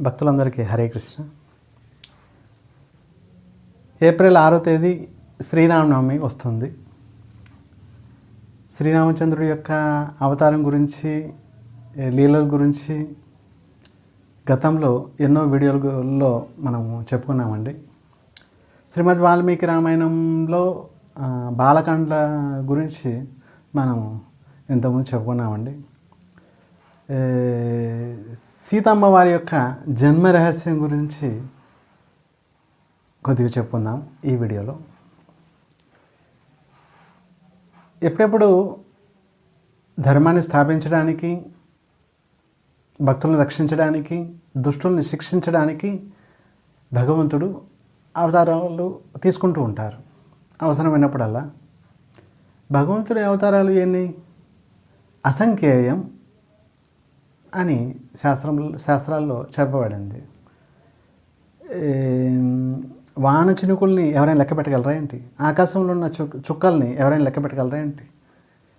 భక్తులందరికీ హరే కృష్ణ. ఏప్రిల్ ఆరో తేదీ శ్రీరామనవమి వస్తుంది. శ్రీరామచంద్రుడి యొక్క అవతారం గురించి లీలల గురించి గతంలో ఎన్నో వీడియోలలో మనము చెప్పుకున్నామండి. శ్రీమద్ వాల్మీకి రామాయణంలో బాలకాండ గురించి మనము ఇంతకుముందు చెప్పుకున్నామండి. సీతమ్మ వారి యొక్క జన్మ రహస్యం గురించి కొద్దిగా చెప్పుకుందాం ఈ వీడియోలో. ఎప్పుడెప్పుడు ధర్మాన్ని స్థాపించడానికి భక్తులను రక్షించడానికి దుష్టుల్ని శిక్షించడానికి భగవంతుడు అవతారాలు తీసుకుంటూ ఉంటారు. అవసరమైనప్పుడల్లా భగవంతుడి అవతారాలు ఏంటి అసంఖ్యేయం అని శాస్త్రం శాస్త్రాల్లో చెప్పబడింది. వాన చినుకుల్ని ఎవరైనా లెక్క పెట్టగలరా ఏంటి? ఆకాశంలో ఉన్న చుక్కల్ని ఎవరైనా లెక్క పెట్టగలరా ఏంటి?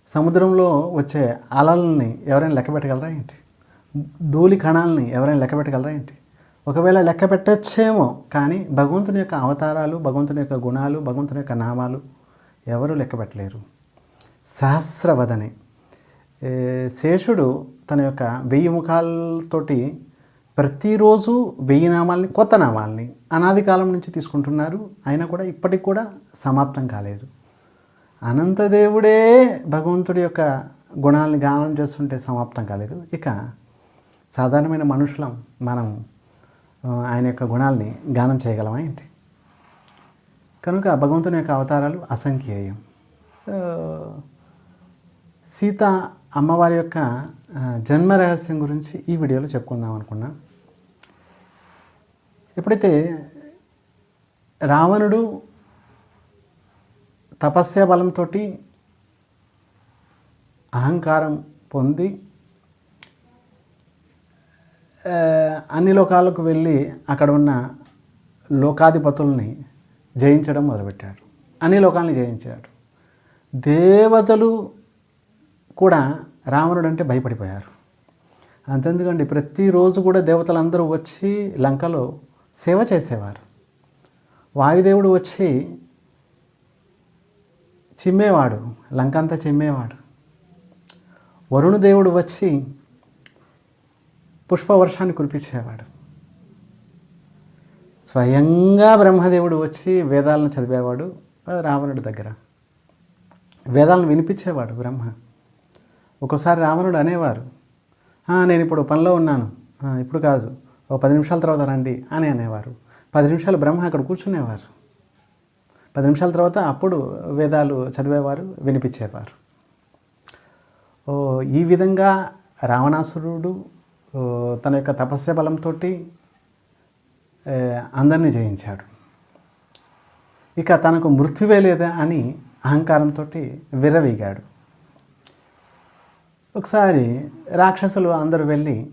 సముద్రంలో వచ్చే అలల్ని ఎవరైనా లెక్క పెట్టగలరా ఏంటి? ధూళి కణాలని ఎవరైనా లెక్క పెట్టగలరా ఏంటి? ఒకవేళ లెక్క పెట్టచ్చేమో కానీ భగవంతుని యొక్క అవతారాలు భగవంతుని యొక్క గుణాలు భగవంతుని యొక్క నామాలు ఎవరు లెక్క పెట్టలేరు. సహస్రవదనే శేషుడు తన యొక్క వెయ్యి ముఖాలతోటి ప్రతిరోజు వెయ్యి నామాల్ని కొత్త నామాల్ని అనాది కాలం నుంచి తీసుకుంటున్నారు. అయినా కూడా ఇప్పటికి కూడా సమాప్తం కాలేదు. అనంతదేవుడే భగవంతుడి యొక్క గుణాలని గానం చేస్తుంటే సమాప్తం కాలేదు. ఇక సాధారణమైన మనుషులం మనం ఆయన యొక్క గుణాలని గానం చేయగలమా ఏంటి? కనుక భగవంతుని యొక్క అవతారాలు అసంఖ్యేయం. సీత అమ్మవారి యొక్క జన్మ రహస్యం గురించి ఈ వీడియోలో చెప్పుకుందాం అనుకున్నా. ఎప్పుడైతే రావణుడు తపస్య బలంతో అహంకారం పొంది అన్ని లోకాలకు వెళ్ళి అక్కడ ఉన్న లోకాధిపతుల్ని జయించడం మొదలుపెట్టాడు. అన్ని లోకాలని జయించాడు. దేవతలు కూడా రావణుడు అంటే భయపడిపోయారు. అంతెందుకండి ప్రతిరోజు కూడా దేవతలందరూ వచ్చి లంకలో సేవ చేసేవారు. వాయుదేవుడు వచ్చి చిమ్మేవాడు లంక అంతా చిమ్మేవాడు. వరుణదేవుడు వచ్చి పుష్పవర్షాన్ని కురిపించేవాడు. స్వయంగా బ్రహ్మదేవుడు వచ్చి వేదాలను చదివేవాడు రావణుడి దగ్గర. వేదాలను వినిపించేవాడు బ్రహ్మ. ఒక్కోసారి రావణుడు అనేవారు నేను ఇప్పుడు పనిలో ఉన్నాను. ఇప్పుడు కాదు ఓ పది నిమిషాల తర్వాత రండి అని అనేవారు. పది నిమిషాలు బ్రహ్మ అక్కడ కూర్చునేవారు. పది నిమిషాల తర్వాత అప్పుడు వేదాలు చదివేవారు వినిపించేవారు. ఓ ఈ విధంగా రావణాసురుడు తన యొక్క తపస్య బలంతో అందరినీ జయించాడు. ఇక తనకు మృత్యువే లేదా అని అహంకారంతో విర్రవీగాడు. ఒకసారి రాక్షసులు అందరూ వెళ్ళి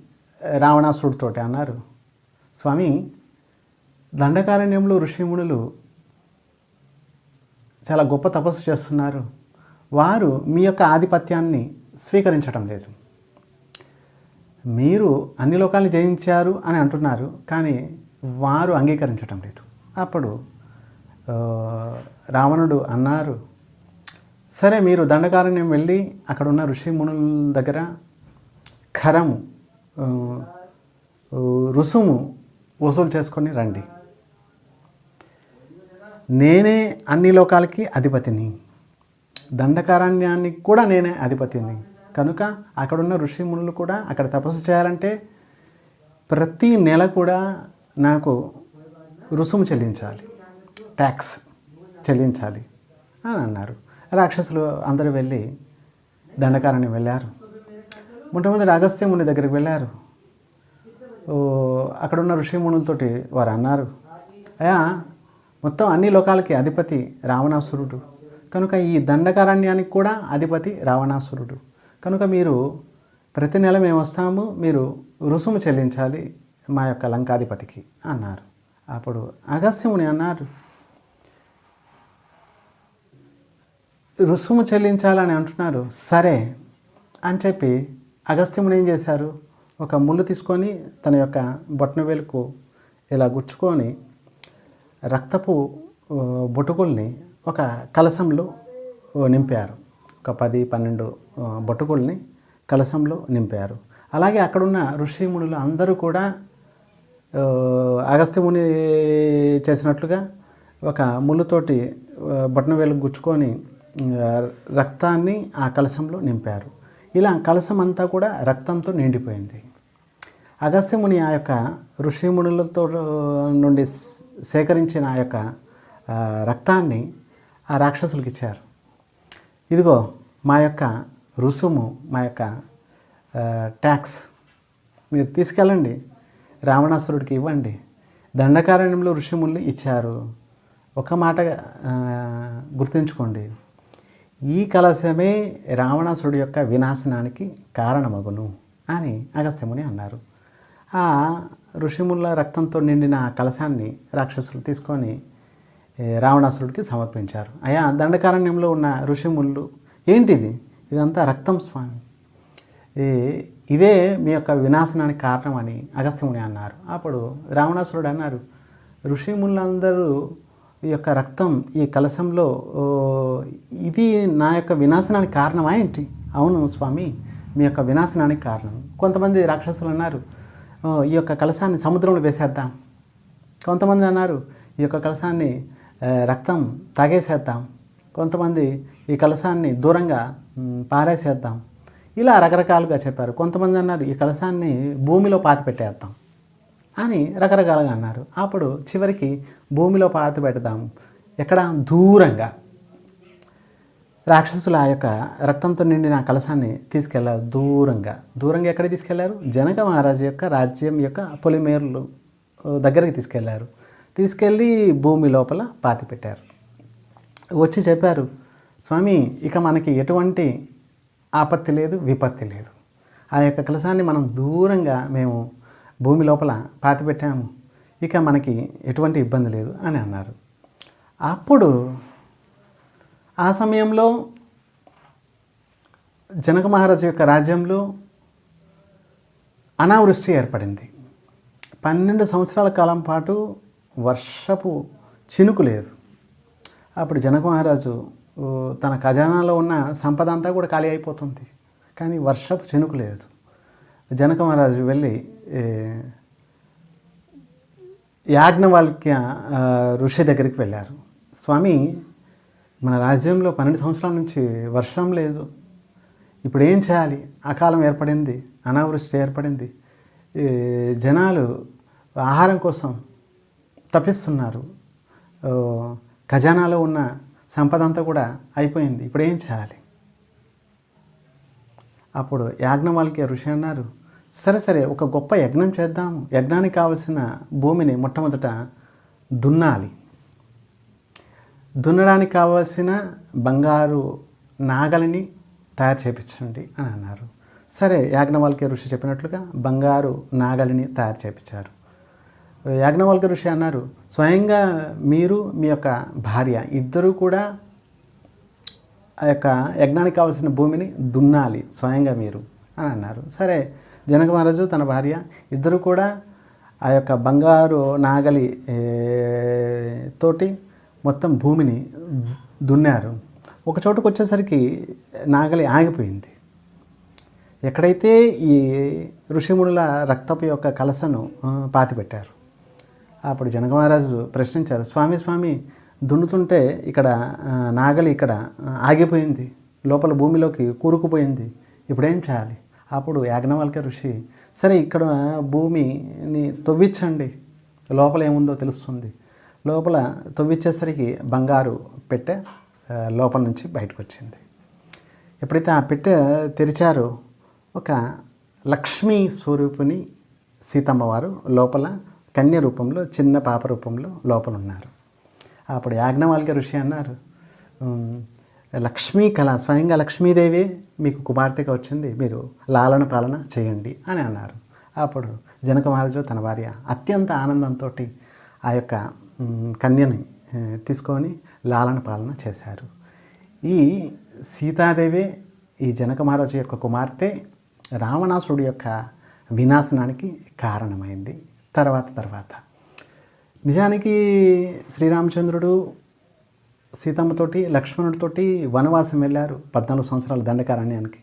రావణాసుడితోటి అన్నారు. స్వామి దండకారణ్యంలో ఋషిమునులు చాలా గొప్ప తపస్సు చేస్తున్నారు. వారు మీ యొక్క ఆధిపత్యాన్ని స్వీకరించడం లేదు. మీరు అన్ని లోకాలను జయించారు అని అంటున్నారు కానీ వారు అంగీకరించటం లేదు. అప్పుడు రావణుడు అన్నారు సరే మీరు దండకారణ్యం వెళ్ళి అక్కడ ఉన్న ఋషి మునుల దగ్గర ఖరము రుసుము వసూలు చేసుకొని రండి. నేనే అన్ని లోకాలకి అధిపతిని. దండకారణ్యానికి కూడా నేనే అధిపతిని. కనుక అక్కడున్న ఋషి మునులు కూడా అక్కడ తపస్సు చేయాలంటే ప్రతి నెల కూడా నాకు రుసుము చెల్లించాలి. ట్యాక్స్ చెల్లించాలి అని అన్నారు. రాక్షసులు అందరూ వెళ్ళి దండకారణ్యం వెళ్ళారు. మొట్టమొదటి అగస్త్యముని దగ్గరికి వెళ్ళారు. అక్కడున్న ఋషిమునులతోటి వారు అన్నారు అయా మొత్తం అన్ని లోకాలకి అధిపతి రావణాసురుడు. కనుక ఈ దండకారణ్యానికి కూడా అధిపతి రావణాసురుడు. కనుక మీరు ప్రతి నెల మేము వస్తాము మీరు రుసుము చెల్లించాలి మా యొక్క లంకాధిపతికి అన్నారు. అప్పుడు అగస్త్యముని అన్నారు రుసుము చెల్లించాలని అంటున్నారు. సరే అని చెప్పి అగస్త్యముని ఏం చేశారు? ఒక ముళ్ళు తీసుకొని తన యొక్క బొట్టన వేలుకు ఇలా గుచ్చుకొని రక్తపు బొటుకుల్ని ఒక కలశంలో నింపారు. ఒక పది పన్నెండు బొటుకుల్ని కలశంలో నింపారు. అలాగే అక్కడున్న ఋషిమునులు అందరూ కూడా అగస్త్యముని చేసినట్లుగా ఒక ముళ్ళుతోటి ఆ, బొటన గుచ్చుకొని రక్తాన్ని ఆ కలశంలో నింపారు. ఇలా కలశం అంతా కూడా రక్తంతో నిండిపోయింది. అగస్త్యముని ఆ యొక్క ఋషిమునులతో నుండి సేకరించిన ఆ యొక్క రక్తాన్ని ఆ రాక్షసులకు ఇచ్చారు. ఇదిగో మా యొక్క రుసుము మా యొక్క ట్యాక్స్. మీరు తీసుకెళ్ళండి. రావణాసురుడికి ఇవ్వండి. దండకారణ్యంలో ఋషిములు ఇచ్చారు. ఒక మాట గుర్తుంచుకోండి. ఈ కలశమే రావణాసురుడి యొక్క వినాశనానికి కారణమగును అని అగస్త్యముని అన్నారు. ఆ ఋషిముల రక్తంతో నిండిన ఆ కలశాన్ని రాక్షసులు తీసుకొని రావణాసురుడికి సమర్పించారు. అయా దండకారణ్యంలో ఉన్న ఋషిముళ్ళు ఏంటిది? ఇదంతా రక్తం స్వామి. ఇదే మీ యొక్క వినాశనానికి కారణమని అగస్త్యముని అన్నారు. అప్పుడు రావణాసురుడు అన్నారు ఋషిములందరూ ఈ యొక్క రక్తం ఈ కలశంలో ఇది నా యొక్క వినాశనానికి కారణమా ఏంటి? అవును స్వామి మీ యొక్క వినాశనానికి కారణం. కొంతమంది రాక్షసులు అన్నారు ఈ యొక్క కలశాన్ని సముద్రంలో వేసేద్దాం. కొంతమంది అన్నారు ఈ యొక్క కలశాన్ని రక్తం తాగేసేద్దాం. కొంతమంది ఈ కలశాన్ని దూరంగా పారేసేద్దాం. ఇలా రకరకాలుగా చెప్పారు. కొంతమంది అన్నారు ఈ కలశాన్ని భూమిలో పాతి పెట్టేద్దాం అని రకరకాలుగా అన్నారు. అప్పుడు చివరికి భూమిలో పాతి పెడదాం. ఎక్కడ? దూరంగా. రాక్షసులు ఆ యొక్క రక్తంతో నిండిన ఆ కలశాన్ని తీసుకెళ్ళారు దూరంగా. దూరంగా ఎక్కడ తీసుకెళ్ళారు? జనక మహారాజు యొక్క రాజ్యం యొక్క పొలిమేర్లు దగ్గరికి తీసుకెళ్ళారు. తీసుకెళ్ళి భూమి లోపల పాతి పెట్టారు. వచ్చి చెప్పారు స్వామి ఇక మనకి ఎటువంటి ఆపత్తి లేదు విపత్తి లేదు. ఆ యొక్క కలశాన్ని మనం దూరంగా మేము భూమి లోపల పాతి పెట్టాము ఇక మనకి ఎటువంటి ఇబ్బంది లేదు అని అన్నారు. అప్పుడు ఆ సమయంలో జనక మహారాజు యొక్క రాజ్యంలో అనావృష్టి ఏర్పడింది. పన్నెండు సంవత్సరాల కాలం పాటు వర్షపు చినుకు లేదు. అప్పుడు జనక మహారాజు తన ఖజానాలో ఉన్న సంపద అంతా కూడా ఖాళీ అయిపోతుంది. కానీ వర్షపు చినుకు లేదు. జనక మహారాజు వెళ్ళి యాజ్ఞవాల్క్య ఋషి దగ్గరికి వెళ్ళారు. స్వామి మన రాజ్యంలో పన్నెండు సంవత్సరాల నుంచి వర్షం లేదు. ఇప్పుడు ఏం చేయాలి? అకాలం ఏర్పడింది అనావృష్టి ఏర్పడింది. ఈ జనాలు ఆహారం కోసం తప్పిస్తున్నారు. ఖజానాలో ఉన్న సంపద అంతా కూడా అయిపోయింది. ఇప్పుడు ఏం చేయాలి? అప్పుడు యాజ్ఞవాల్కి ఋషి అన్నారు సరే సరే ఒక గొప్ప యజ్ఞం చేద్దాము యజ్ఞానికి కావలసిన భూమిని మొట్టమొదట దున్నాలి. దున్నడానికి కావాల్సిన బంగారు నాగలిని తయారు చేపించండి అని అన్నారు. సరే యాజ్ఞవాల్కి ఋషి చెప్పినట్లుగా బంగారు నాగలిని తయారు చేపించారు. యాజ్ఞవాల్క ఋషి అన్నారు స్వయంగా మీరు మీ యొక్క భార్య ఇద్దరూ కూడా ఆ యొక్క యజ్ఞానికి కావాల్సిన భూమిని దున్నాలి స్వయంగా మీరు అని అన్నారు. సరే జనక మహారాజు తన భార్య ఇద్దరు కూడా ఆ యొక్క బంగారు నాగలి తోటి మొత్తం భూమిని దున్నారు. ఒక చోటుకు వచ్చేసరికి నాగలి ఆగిపోయింది. ఎక్కడైతే ఈ ఋషిమునుల రక్తపు యొక్క కలసను పాతిపెట్టారు అప్పుడు జనక మహారాజు ప్రశ్నించారు స్వామి స్వామి దున్నుతుంటే ఇక్కడ నాగలి ఇక్కడ ఆగిపోయింది లోపల భూమిలోకి కూరుకుపోయింది ఇప్పుడేం చేయాలి? అప్పుడు యాజ్ఞవల్క ఋషి సరే ఇక్కడ భూమిని తవ్వించండి. లోపల ఏముందో తెలుస్తుంది. లోపల తవ్వించేసరికి బంగారు పెట్టె లోపల నుంచి బయటకు వచ్చింది ఎప్పుడైతే ఆ పెట్టె తెరిచారో ఒక లక్ష్మీ స్వరూపుని సీతమ్మ వారు లోపల కన్య రూపంలో చిన్న పాప రూపంలో లోపల ఉన్నారు అప్పుడు యాజ్ఞవాల్క ఋషి అన్నారు లక్ష్మీ కళ స్వయంగా లక్ష్మీదేవి మీకు కుమార్తెగా వచ్చింది మీరు లాలన పాలన చేయండి అని అన్నారు. అప్పుడు జనక మహారాజు తన భార్య అత్యంత ఆనందంతో ఆ యొక్క కన్యని తీసుకొని లాలన పాలన చేశారు. ఈ సీతాదేవి ఈ జనక మహారాజు యొక్క కుమార్తె రావణాసుడి యొక్క వినాశనానికి కారణమైంది. తర్వాత తర్వాత. నిజానికి శ్రీరామచంద్రుడు సీతమ్మతోటి లక్ష్మణుడితోటి వనవాసం వెళ్ళారు పద్నాలుగు సంవత్సరాల దండకారణ్యానికి.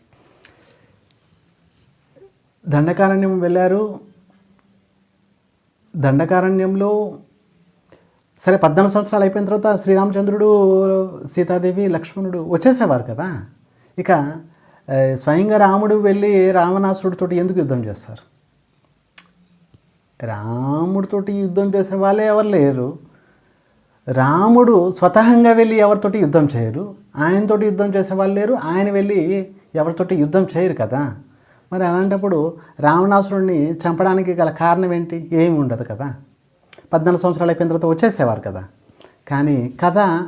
దండకారణ్యం వెళ్ళారు. దండకారణ్యంలో సరే పద్నాలుగు సంవత్సరాలు అయిపోయిన తర్వాత శ్రీరామచంద్రుడు సీతాదేవి లక్ష్మణుడు వచ్చేసేవారు కదా. ఇక స్వయంగా రాముడు వెళ్ళి రావణాసుడితో ఎందుకు యుద్ధం చేస్తారు? రాముడితోటి యుద్ధం చేసే వాళ్ళే ఎవరు లేరు. రాముడు స్వతహంగా వెళ్ళి ఎవరితోటి యుద్ధం చేయరు. ఆయనతోటి యుద్ధం చేసే వాళ్ళు లేరు. ఆయన వెళ్ళి ఎవరితోటి యుద్ధం చేయరు కదా. మరి అలాంటప్పుడు రావణాసురుడిని చంపడానికి గల కారణం ఏంటి? ఏమి ఉండదు కదా. పద్నాలుగు సంవత్సరాలు అయిపోయిన తర్వాత వచ్చేసేవారు కదా. కానీ కథ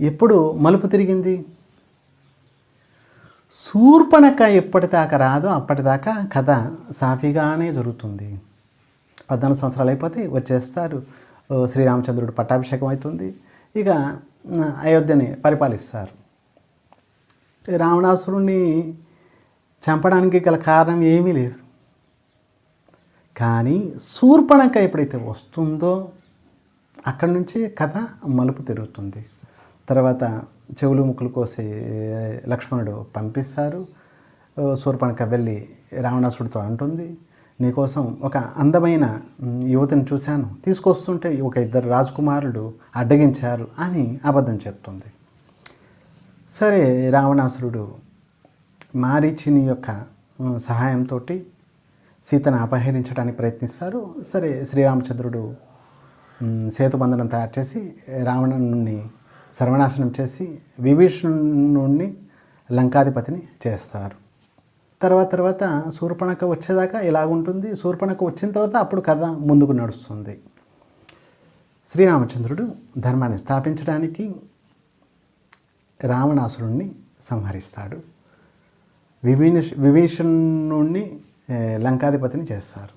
ఎప్పుడు మలుపు తిరిగింది? శూర్పణక ఎప్పటిదాకా రాదో అప్పటిదాకా కథ సాఫీగానే జరుగుతుంది. పద్నాలుగు సంవత్సరాలు అయిపోతే వచ్చేస్తారు. శ్రీరామచంద్రుడు పట్టాభిషేకం అవుతుంది ఇక అయోధ్యని పరిపాలిస్తారు. రావణాసురుణ్ణి చంపడానికి గల కారణం ఏమీ లేదు. కానీ శూర్పణక ఎప్పుడైతే వస్తుందో అక్కడి నుంచి కథ మలుపు తిరుగుతుంది. తర్వాత చెవులు ముక్కులు కోసి లక్ష్మణుడు పంపిస్తారు. శూర్పణక వెళ్ళి రావణాసుడితో అంటుంది. నీకోసం ఒక అందమైన యువతిని చూశాను. తీసుకొస్తుంటే ఒక ఇద్దరు రాజకుమారులు అడ్డగించారు అని అబద్ధం చెప్తుంది. సరే రావణాసురుడు మారీచిని యొక్క సహాయంతో సీతను అపహరించడానికి ప్రయత్నిస్తారు. సరే శ్రీరామచంద్రుడు సేతుబంధనం తయారు చేసి రావణుని సర్వనాశనం చేసి విభీషణుణ్ణి లంకాధిపతిని చేస్తారు. తర్వాత తర్వాత శూర్పణఖ వచ్చేదాకా ఇలాగుంటుంది. శూర్పణఖ వచ్చిన తర్వాత అప్పుడు కథ ముందుకు నడుస్తుంది. శ్రీరామచంద్రుడు ధర్మాన్ని స్థాపించడానికి రావణాసురుణ్ణి సంహరిస్తాడు. విభీష విభీషణుణ్ణి లంకాధిపతిని చేస్తారు.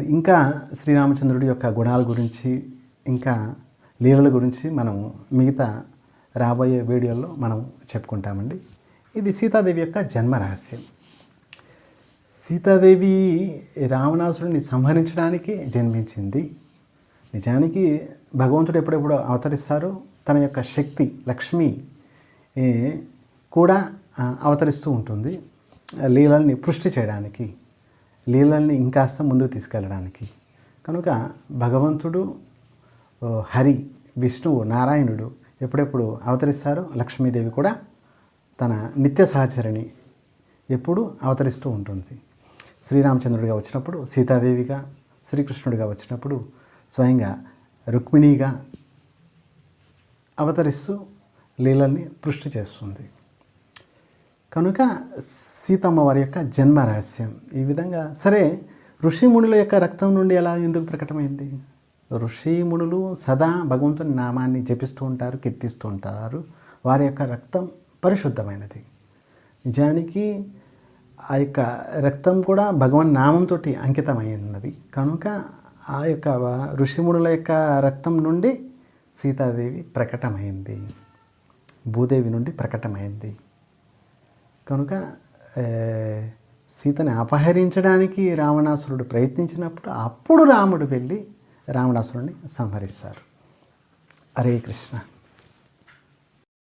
ఇంకా శ్రీరామచంద్రుడి యొక్క గుణాల గురించి ఇంకా లీలల గురించి మనం మిగతా రాబోయే వీడియోల్లో మనం చెప్పుకుంటామండి. ఇది సీతాదేవి యొక్క జన్మ రహస్యం. సీతాదేవి రావణాసురుడిని సంహరించడానికి జన్మించింది. నిజానికి భగవంతుడు ఎప్పుడెప్పుడు అవతరిస్తారో తన యొక్క శక్తి లక్ష్మి కూడా అవతరిస్తూ ఉంటుంది. లీలల్ని పుష్టి చేయడానికి లీలల్ని ఇంకాస్త ముందుకు తీసుకెళ్ళడానికి. కనుక భగవంతుడు హరి విష్ణువు నారాయణుడు ఎప్పుడెప్పుడు అవతరిస్తారో లక్ష్మీదేవి కూడా తన నిత్య సహచరిని ఎప్పుడూ అవతరిస్తూ ఉంటుంది. శ్రీరామచంద్రుడిగా వచ్చినప్పుడు సీతాదేవిగా శ్రీకృష్ణుడిగా వచ్చినప్పుడు స్వయంగా రుక్మిణిగా అవతరిస్తూ లీలల్ని పుష్టి చేస్తుంది. కనుక సీతమ్మ వారి యొక్క జన్మ రహస్యం ఈ విధంగా సరే ఋషిమునుల యొక్క రక్తం నుండి ఎలా ఎందుకు ప్రకటమైంది? ఋషిమునులు సదా భగవంతుని నామాన్ని జపిస్తూ ఉంటారు కీర్తిస్తూ ఉంటారు. వారి యొక్క రక్తం పరిశుద్ధమైనది. నిజానికి ఆ యొక్క రక్తం కూడా భగవాన్ నామంతో అంకితమైనది కనుక ఆ యొక్క ఋషిముడుల యొక్క రక్తం నుండి సీతాదేవి ప్రకటమైంది. భూదేవి నుండి ప్రకటమైంది. కనుక సీతని అపహరించడానికి రావణాసురుడు ప్రయత్నించినప్పుడు అప్పుడు రాముడు వెళ్ళి రావణాసురుడిని సంహరిస్తారు. హరే కృష్ణ.